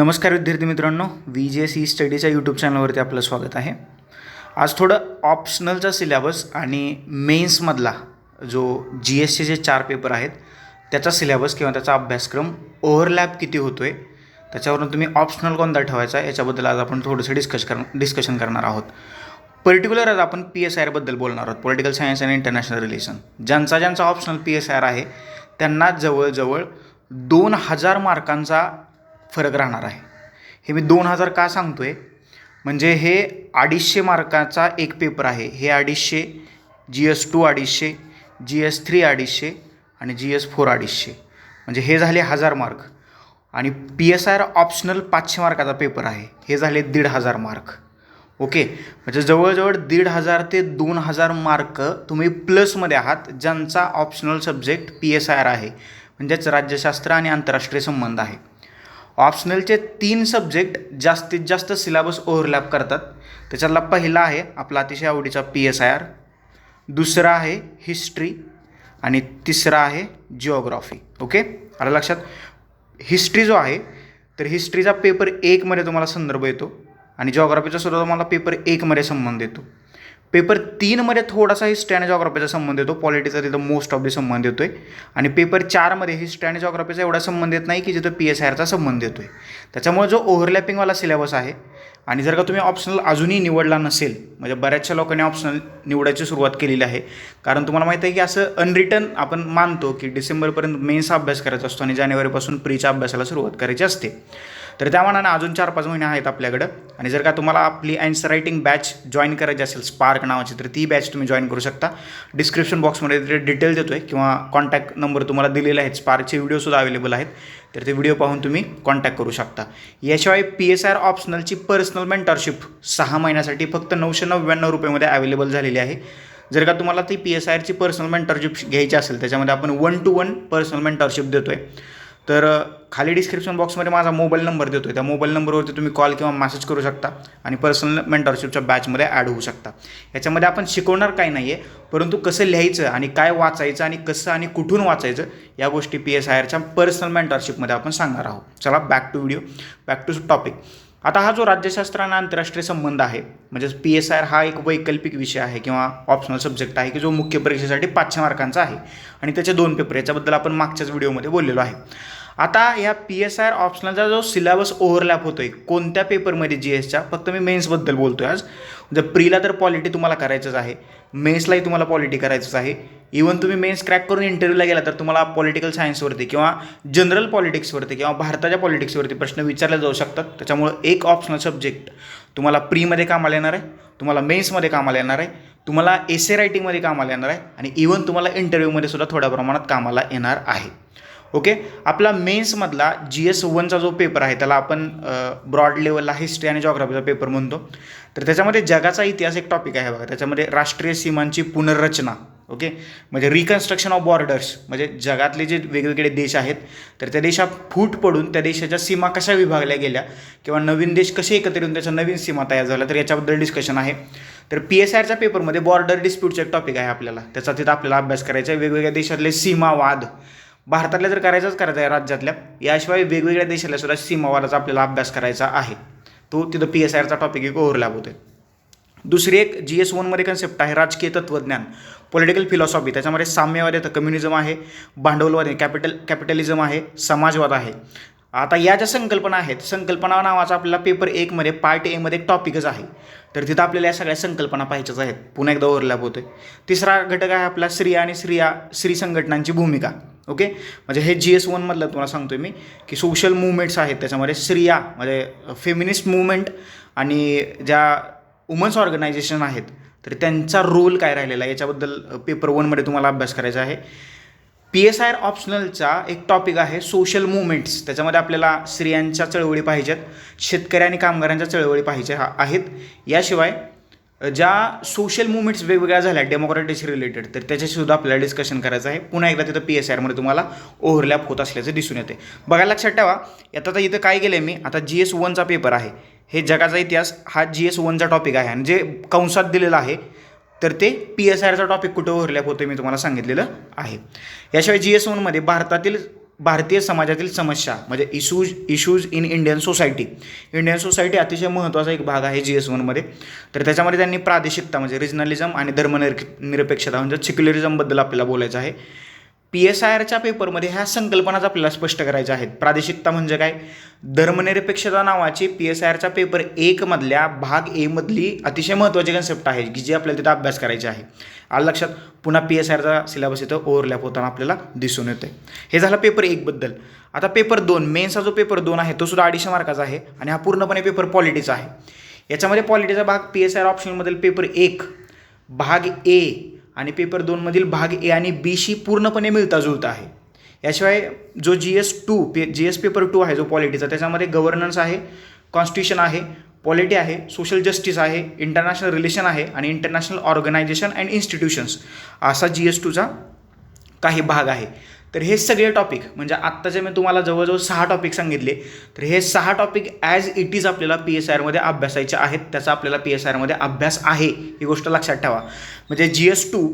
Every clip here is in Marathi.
नमस्कार विद्यार्थी मित्रांनो व्ही जे सी स्टडीच्या यूट्यूब चॅनलवरती आपलं स्वागत आहे. आज थोडं ऑप्शनलचा सिलेबस आणि मेन्समधला जो जी एस जे चार पेपर आहेत त्याचा सिलेबस किंवा त्याचा अभ्यासक्रम ओव्हरलॅप किती होतो आहे त्याच्यावरून तुम्ही ऑप्शनल कोणता ठेवायचा याच्याबद्दल आज आपण थोडंसं डिस्कस कर डिस्कशन करणार आहोत. पर्टिक्युलर आज आपण पी एस आय आरबद्दल बोलणार आहोत political science and international relation ज्यांचा ज्यांचा optional P S I R आहे त्यांना जवळजवळ दोन हजार मार्कांचा फरक राहणार आहे. हे मी दोन हजार का सांगतो आहे म्हणजे हे अडीचशे मार्काचा एक पेपर आहे. हे अडीचशे जी एस टू अडीचशे जी एस थ्री अडीचशे आणि जी एस फोर अडीचशे. म्हणजे हे झाले हजार मार्क. आणि पी एस आर ऑप्शनल पाचशे मार्काचा पेपर आहे. हे झाले दीड हजार मार्क. ओके? म्हणजे जवळजवळ दीड हजार ते दोन हजार मार्क तुम्ही प्लसमध्ये आहात ज्यांचा optional subject P S I R आहे. म्हणजेच राज्यशास्त्र आणि आंतरराष्ट्रीय संबंध आहे. ऑप्शनलचे तीन सब्जेक्ट जास्तीत जास्त सिलेबस ओव्हरलॅप करतात. त्याच्यातला पहिला आहे आपला अतिशय आवडीचा पी एस आय आर दुसरा आहे हिस्ट्री. आणि तिसरा आहे जिओग्राफी. ओके? आलं लक्षात? हिस्ट्री जो आहे तर हिस्ट्रीचा पेपर एकमध्ये तुम्हाला संदर्भ येतो. आणि जॉग्राफीचा सुद्धा तुम्हाला पेपर एकमध्ये संबंध येतो. पेपर तीनमध्ये थोडासा हिस्ट्री आणि जॉग्राफीचा संबंध येतो. पॉलिटीचा तिथं मोस्ट ऑफ द संबंध येतो आहे आणि पेपर चारमध्ये हिस्ट्री आणि जॉग्राफीचा एवढा संबंध येत नाही की जिथं पी एस आरचा संबंध येतो आहे त्याच्यामुळे जो ओव्हरलॅपिंगवाला सिलेबस आहे आणि जर का तुम्ही ऑप्शनल अजूनही निवडला नसेल म्हणजे बऱ्याचशा लोकांनी ऑप्शनल निवडायची सुरुवात केलेली आहे. कारण तुम्हाला माहिती आहे की असं अनरिटर्न आपण मानतो की डिसेंबरपर्यंत मेन्सचा अभ्यास करायचा असतो आणि जानेवारीपासून प्रीच्या अभ्यासाला सुरुवात करायची असते. तर त्या मानानं अजून चार पाच महिने आहेत आपल्याकडं. आणि जर का तुम्हाला आपली अँसर रायटिंग बॅच जॉईन करायची असेल स्पार्क नावाची तर ती बॅच तुम्ही जॉईन करू शकता. डिस्क्रिप्शन बॉक्समध्ये डिटेल देतो आहे किंवा कॉन्टॅक्ट नंबर तुम्हाला दिलेले आहेत स्पार्कचे व्हिडिओसुद्धा अवेलेबल आहेत. तर ते व्हिडिओ पाहून तुम्ही कॉन्टॅक्ट करू शकता. याशिवाय पी एस आर ऑप्शनलची पर्सनल मेंटरशिप सहा महिन्यासाठी फक्त नऊशे नव्याण्णव रुपयेमध्ये अवेलेबल झालेली आहे. जर का तुम्हाला ती पी एस आय आरची पर्सनल मेंटरशिप घ्यायची असेल त्याच्यामध्ये आपण one to one personal mentorship देतो आहे तर खाली डिस्क्रिप्शन बॉक्समध्ये माझा मोबाईल नंबर देतो आहे त्या मोबाईल नंबरवरती तुम्ही कॉल किंवा मेसेज करू शकता आणि पर्सनल मेंटरशिपच्या बॅचमध्ये ॲड होऊ शकता. याच्यामध्ये आपण शिकवणार काही नाही आहे परंतु कसं लिहायचं आणि काय वाचायचं आणि कसं आणि कुठून वाचायचं या गोष्टी पी एस आय आरच्या पर्सनल मेंटरशिपमध्ये आपण सांगणार आहोत. चला back to video back to topic आता हा जो राज्यशास्त्र आणि आंतरराष्ट्रीय संबंध आहे म्हणजेच पी एस आय आर हा एक वैकल्पिक विषय आहे किंवा ऑप्शनल सब्जेक्ट आहे की जो मुख्य परीक्षेसाठी पाचशे मार्कांचा आहे. आणि त्याचे दोन पेपर याच्याबद्दल आपण मागच्याच व्हिडिओमध्ये बोललेलो आहे. आता या पी एस आर ऑप्शनलचा जो सिलेबस ओव्हरलॅप होतो आहे कोणत्या पेपरमध्ये जी एसच्या फक्त मी मेन्सबद्दल बोलतो आहे आज. जर प्रीला तर पॉलिटी तुम्हाला करायचंच आहे. मेन्सलाही तुम्हाला पॉलिटी करायचंच आहे. इवन तुम्ही मेन्स क्रॅक करून इंटरव्ह्यूला गेला तर तुम्हाला पॉलिटिकल सायन्सवरती किंवा जनरल पॉलिटिक्सवरती किंवा भारताच्या पॉलिटिक्सवरती प्रश्न विचारले जाऊ शकतात. त्याच्यामुळं एक ऑप्शनल सब्जेक्ट तुम्हाला प्रीमध्ये कामाला येणार आहे तुम्हाला मेन्समध्ये कामाला येणार आहे तुम्हाला एसे रायटिंगमध्ये कामाला येणार आहे आणि इवन तुम्हाला इंटरव्ह्यूमध्ये सुद्धा थोड्या प्रमाणात कामाला येणार आहे. ओके? आपला मेन्समधला जी एस वनचा जो पेपर आहे त्याला आपण ब्रॉड लेवलला हिस्ट्री आणि जॉग्राफीचा पेपर म्हणतो. तर त्याच्यामध्ये जगाचा इतिहास एक टॉपिक आहे बघा. त्याच्यामध्ये राष्ट्रीय सीमांची पुनर्रचना ओके? म्हणजे रिकन्स्ट्रक्शन ऑफ बॉर्डर्स म्हणजे जगातले जे वेगवेगळे देश आहेत तर त्या देशात फूट पडून त्या देशाच्या सीमा कशा विभागल्या गेल्या किंवा नवीन देश कसे एकत्र येऊन त्याच्या नवीन सीमा तयार झाल्या तर याच्याबद्दल डिस्कशन आहे. तर पी एस आरच्या पेपरमध्ये बॉर्डर डिस्प्यूटचा एक टॉपिक आहे आपल्याला. त्याचा तिथं आपल्याला अभ्यास करायचा आहे. वेगवेगळ्या देशातले सीमावाद भारतातल्या जर करायचाच करायचा आहे राज्यातल्या याशिवाय वेगवेगळ्या देशातल्या सुद्धा सीमावादाचा आपल्याला अभ्यास करायचा आहे. तो तिथं पी एस आरचा टॉपिक एक ओव्हरलॅप होतो दुसरी एक जी एस वनमध्ये कन्सेप्ट आहे राजकीय तत्त्वज्ञान पॉलिटिकल फिलॉसॉफी त्याच्यामध्ये साम्यवाद येतं कम्युनिझम आहे भांडवलवाद आहे कॅपिटल कॅपिटलिझम आहे समाजवाद आहे. आता या ज्या संकल्पना आहेत संकल्पना नावाचा आपल्याला पेपर एकमध्ये पार्ट एमध्ये एक टॉपिकच आहे. तर तिथं आपल्याला या सगळ्या संकल्पना पाहिजेच आहेत. पुन्हा एकदा ओव्हरलॅप होतोय. तिसरा घटक आहे आपला स्त्रिया आणि स्त्रिया स्त्री संघटनांची भूमिका. ओके? म्हणजे हे जी एस वनमधलं तुम्हाला सांगतोय मी की सोशल मुवमेंट्स आहेत त्याच्यामध्ये स्त्रिया म्हणजे फेमिनिस्ट मुवमेंट आणि ज्या वुमन्स ऑर्गनायझेशन आहेत तर त्यांचा रोल काय राहिलेला आहे? याच्याबद्दल पेपर वनमध्ये तुम्हाला अभ्यास करायचा आहे. पी एस आय आर ऑप्शनलचा एक टॉपिक आहे सोशल मुवमेंट्स त्याच्यामध्ये आपल्याला स्त्रियांच्या चळवळी पाहिजेत शेतकरी आणि कामगारांच्या चळवळी पाहिजे हा आहेत. याशिवाय ज्या सोशल मुवमेंट्स वेगवेगळ्या झाल्या डेमोक्रॅटिक्स रिलेटेड तर त्याच्याशीसुद्धा आपल्याला डिस्कशन करायचं आहे. पुन्हा एकदा तिथं पी एस आरमध्ये तुम्हाला ओव्हरलॅप होत असल्याचं दिसून येते. बघायला लक्षात ठेवा आता तर इथं काय केलं आहे मी? आता जी एस वनचा पेपर आहे. हे जगाचा इतिहास हा जी एस वनचा टॉपिक आहे. आणि जे कंसात दिलेला आहे तर ते पी एस आरचा टॉपिक कुठं ओव्हरलॅप होतं मी तुम्हाला सांगितलेलं आहे. याशिवाय जी एस वनमध्ये भारतातील भारतीय समाजातील समस्या म्हणजे issues issues in Indian society Indian society अतिशय महत्त्वाचा एक भाग आहे जी एस वनमध्ये तर त्याच्यामध्ये त्यांनी प्रादेशिकता म्हणजे रिजनलिझम आणि धर्मनिर निरपेक्षता म्हणजे सिक्युलरिझमबद्दल आपल्याला बोलायचं आहे. पी एस आय आरच्या पेपरमध्ये ह्या संकल्पनाच आपल्याला स्पष्ट करायच्या आहेत. प्रादेशिकता म्हणजे काय? धर्मनिरपेक्षता नावाची पी एस आय आरच्या पेपर एकमधल्या भाग एमधली अतिशय महत्त्वाची कन्सेप्ट आहे की जी आपल्याला तिथं अभ्यास करायची आहे. आलं लक्षात? पुन्हा पी एस आय आरचा सिलेबस इथं ओव्हरलॅप होताना आपल्याला दिसून येतं हे झालं पेपर एकबद्दल आता पेपर दोन मेन्सचा जो पेपर दोन आहे तो सुद्धा अडीचशे मार्काचा आहे आणि हा पूर्णपणे पेपर पॉलिटीचा आहे. याच्यामध्ये पॉलिटीचा भाग पी एस आय आर ऑप्शनमधील पेपर एक भाग ए आणि पेपर दोनमधील भाग ए आणि बीशी पूर्णपणे मिळता जुळता आहे. याशिवाय जो जी एस टू पे जी एस पेपर टू आहे जो पॉलिटीचा त्याच्यामध्ये गव्हर्नन्स आहे कॉन्स्टिट्यूशन आहे पॉलिटी आहे सोशल जस्टिस आहे इंटरनॅशनल रिलेशन आहे आणि इंटरनॅशनल ऑर्गनायझेशन अँड इन्स्टिट्यूशन्स असा जी एस टूचा काही भाग आहे. तर हे सगळे टॉपिक म्हणजे आत्ताचे मी तुम्हाला जवळजवळ सहा टॉपिक सांगितले तर हे सहा टॉपिक ॲज इट इज आपल्याला पी एस आरमध्ये अभ्यासायचे आहेत त्याचा आपल्याला पी एस आरमध्ये अभ्यास आहे ही गोष्ट लक्षात ठेवा. म्हणजे जी एस टू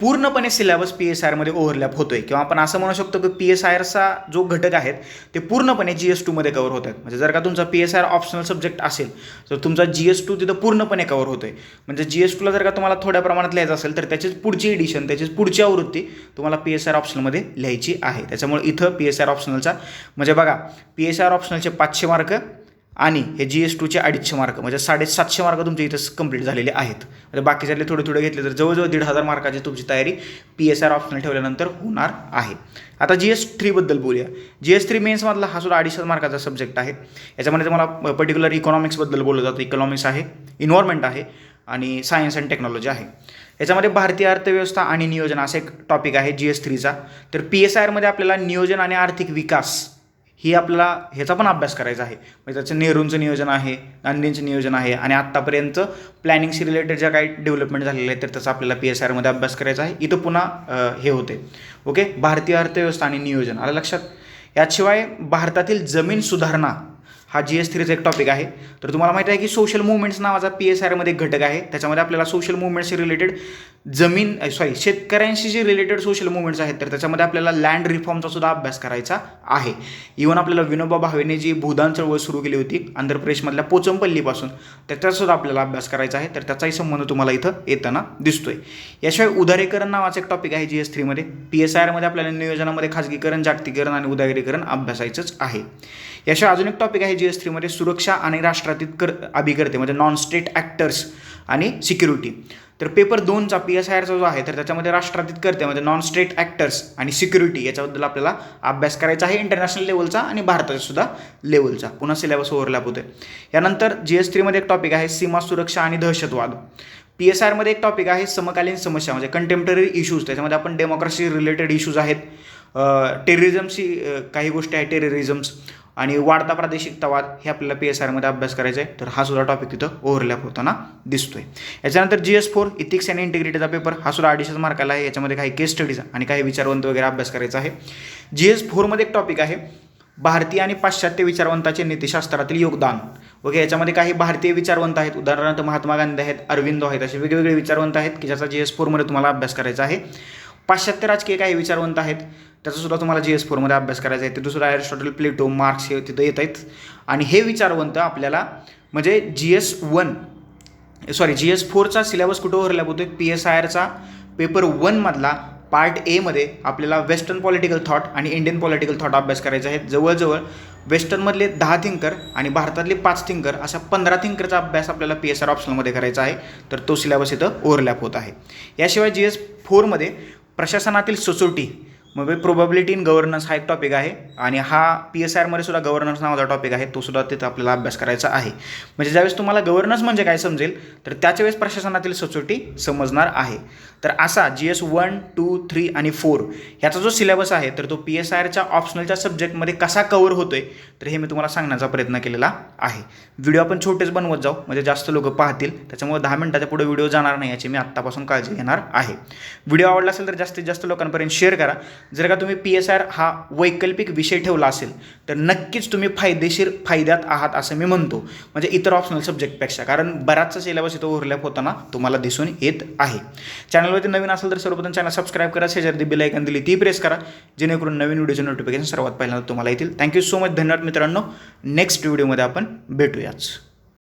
पूर्णपणे सिलेबस पी एस आरमध्ये ओव्हरलॅप होतोय. किंवा आपण असं म्हणू शकतो की पी एस आरचा जो घटक आहेत ते पूर्णपणे जी एस टूमध्ये कवर होत आहेत म्हणजे जर का तुमचा P S R optional subject असेल तर तुमचा जी एस टू तिथं पूर्णपणे कवर होतोय. म्हणजे जी एस टूला जर का तुम्हाला थोड्या प्रमाणात लिहायचं असेल तर त्याचीच पुढची एडिशन त्याचीच पुढची आवृत्ती तुम्हाला पी एस आर ऑप्शनलमध्ये लिहायची आहे. त्याच्यामुळे इथं पी एस आर ऑप्शनलचा म्हणजे बघा पी एस आर ऑप्शनलचे पाचशे मार्क आणि हे जी एस टूचे अडीचशे मार्क म्हणजे साडेसातशे मार्क तुमचे इथं कंप्लीट झालेले आहेत. म्हणजे बाकीच्यातले थोडे थोडे घेतले तर जवळजवळ दीड हजार मार्काची तुमची तयारी पी एस आर ऑप्शनल ठेवल्यानंतर होणार आहे. आता जी एस थ्रीबद्दल बोलूया. जी एस थ्री मेन्समधला हा सुद्धा अडीचशे मार्काचा सब्जेक्ट आहे. याच्यामध्ये तुम्हाला पर्टिक्युलर इकॉनॉमिक्सबद्दल बोललं जातं. इकॉनॉमिक्स आहे इन्व्हॉर्मेंट आहे आणि सायन्स अँड टेक्नॉलॉजी आहे. याच्यामध्ये भारतीय अर्थव्यवस्था आणि नियोजन असा एक टॉपिक आहे जी एस थ्रीचा तर पी एस आरमध्ये आपल्याला नियोजन आणि आर्थिक विकास ही आपल्याला ह्याचा पण अभ्यास करायचा आहे. म्हणजे त्याचं नेहरूंचं नियोजन आहे गांधींचं नियोजन आहे आणि आत्तापर्यंत प्लॅनिंगशी रिलेटेड ज्या काही डेव्हलपमेंट झालेल्या आहेत तर त्याचा आपल्याला पी एस आरमध्ये अभ्यास करायचा आहे. इथं पुन्हा हे होते. ओके भारतीय अर्थव्यवस्था आणि नियोजन. आलं लक्षात? याशिवाय भारतातील जमीन सुधारणा हा जी एस थ्रीचा एक टॉपिक आहे. तर तुम्हाला माहिती आहे की सोशल मुवमेंट्स नावाचा पी एस आरमध्ये एक घटक आहे. त्याच्यामध्ये आपल्याला सोशल मुवमेंट्सशी रिलेटेड जमीन सॉरी शेतकऱ्यांशी जे रिलेटेड सोशल मुवमेंट्स आहेत तर त्याच्यामध्ये आपल्याला लँड रिफॉर्मचा सुद्धा अभ्यास करायचा आहे. इव्हन आपल्याला विनोबा भावेने जी भूदान चळवळ सुरू केली होती आंध्र प्रदेशमधल्या पोचमपल्लीपासून त्याचासुद्धा आपल्याला अभ्यास करायचा आहे. तर त्याचाही संबंध तुम्हाला इथं येताना दिसतोय. याशिवाय उदारीकरण नावाचं एक टॉपिक आहे जी एस थ्रीमध्ये पी एस आरमध्ये आपल्याला नियोजनामध्ये खाजगीकरण जागतिकीकरण आणि उदारीकरण अभ्यासायचंच आहे. याशिवाय अजून एक टॉपिक आहे जी एस थ्रीमध्ये सुरक्षा आणि राष्ट्रातीत कर अभिकर्ते म्हणजे नॉन स्टेट ॲक्टर्स आणि सिक्युरिटी तर पेपर दोनचा पी एस आय आरचा जो आहे तर त्याच्यामध्ये राष्ट्रातीत करते म्हणजे नॉन स्टेट ॲक्टर्स आणि सिक्युरिटी याच्याबद्दल आपल्याला अभ्यास करायचा आहे इंटरनॅशनल लेवलचा आणि भारताच्या सुद्धा लेवलचा पुन्हा सिलेबस ओव्हरलॅप होते यानंतर जी एस थ्रीमध्ये एक टॉपिक आहे सीमा सुरक्षा आणि दहशतवाद. पी एस आरमध्ये एक टॉपिक आहे समकालीन समस्या म्हणजे कंटेम्पररी इश्यूज त्याच्यामध्ये आपण डेमोक्रेसी रिलेटेड इश्यूज आहेत. टेररिझमची काही गोष्टी आहेत टेररिझम्स आणि वाढता प्रादेशिकतावाद हे आपल्याला पी एस आरमध्ये अभ्यास करायचा आहे तर हा सुद्धा टॉपिक तिथं ओव्हरलॅप होताना दिसतोय. याच्यानंतर G S four ethics and इंटिग्रिटीचा paper हा सुद्धा अडीचशे मार्काला आहे याच्यामध्ये काही केस स्टडीज आणि काही विचारवंत वगैरे अभ्यास करायचा आहे. जी एस फोरमध्ये एक टॉपिक आहे भारतीय आणि पाश्चात्य विचारवंताचे नीतिशास्त्रातील योगदान. ओके याच्यामध्ये काही भारतीय विचारवंत आहेत उदाहरणार्थ महात्मा गांधी आहेत अरविंदो आहेत असे वेगवेगळे विचारवंत आहेत की ज्याचा जी एस फोरमध्ये तुम्हाला अभ्यास करायचा आहे. पाश्चात्य राजकीय काही विचारवंत आहेत त्याचासुद्धा तुम्हाला जी एस फोरमध्ये अभ्यास करायचा आहे. ते दुसरं ॲरिस्टॉटल प्लेटो मार्क्स हे तिथं येत आहेत. आणि हे विचारवंत आपल्याला म्हणजे G S one sorry G S फोरचा सिलेबस कुठं ओव्हरलॅप होतो पी एस आय आरचा पेपर वनमधला पार्ट एमध्ये आपल्याला वेस्टर्न पॉलिटिकल थॉट आणि इंडियन पॉलिटिकल थॉट अभ्यास करायचे आहेत जवळजवळ वेस्टर्नमधले दहा थिंकर आणि भारतातले पाच थिंकर अशा पंधरा थिंकरचा अभ्यास आपल्याला पी एस आर ऑप्शनमध्ये करायचा आहे. तर तो सिलेबस इथं ओव्हरलॅप होत आहे. याशिवाय जी एस फोरमध्ये प्रशासनातील सचोटी. मग प्रोबॅबिलिटी इन गव्हर्नन्स हा एक टॉपिक आहे. आणि हा पी एस आरमध्ये सुद्धा गव्हर्नन्स नावाचा टॉपिक आहे. तो सुद्धा तिथं आपल्याला अभ्यास करायचा आहे. म्हणजे ज्यावेळेस तुम्हाला गव्हर्नन्स म्हणजे काय समजेल तर त्याच्या वेळेस प्रशासनातील सचोटी समजणार आहे. तर असा G S one two three आणि फोर ह्याचा जो सिलेबस आहे तर तो पी एस आरच्या ऑप्शनलच्या सब्जेक्टमध्ये कसा कवर आहे तर हे मी तुम्हाला सांगण्याचा प्रयत्न केलेला आहे. व्हिडिओ आपण छोटेच बनवत जाऊ म्हणजे जास्त लोक पाहतील. त्याच्यामुळे दहा मिनिटाच्या पुढे व्हिडिओ जाणार नाही याची मी आत्तापासून काळजी घेणार आहे. व्हिडिओ आवडला असेल तर जास्तीत जास्त लोकांपर्यंत शेअर करा. जर का तुम्ही पी एस आर हा वैकल्पिक विषय ठेवला असेल तर नक्कीच तुम्ही फायदेशीर फायद्यात आहात असं मी म्हणतो. म्हणजे इतर ऑप्शनल सब्जेक्टपेक्षा कारण बराचसा सिलेबस इथं ओव्हरलॅप होताना तुम्हाला दिसून येत आहे. चॅनलवरती नवीन असेल तर सर्वप्रथम चॅनल सबस्क्राईब करा. शेजारी बिल ऐकन दिली ती प्रेस करा. जेणेकरून नवीन व्हिडिओचे नोटिफिकेशन सर्वात पहिल्यांदा तुम्हाला येतील. थँक्यू सो मच धन्यवाद मित्रांनो. नेक्स्ट व्हिडिओमध्ये आपण भेटूयाच.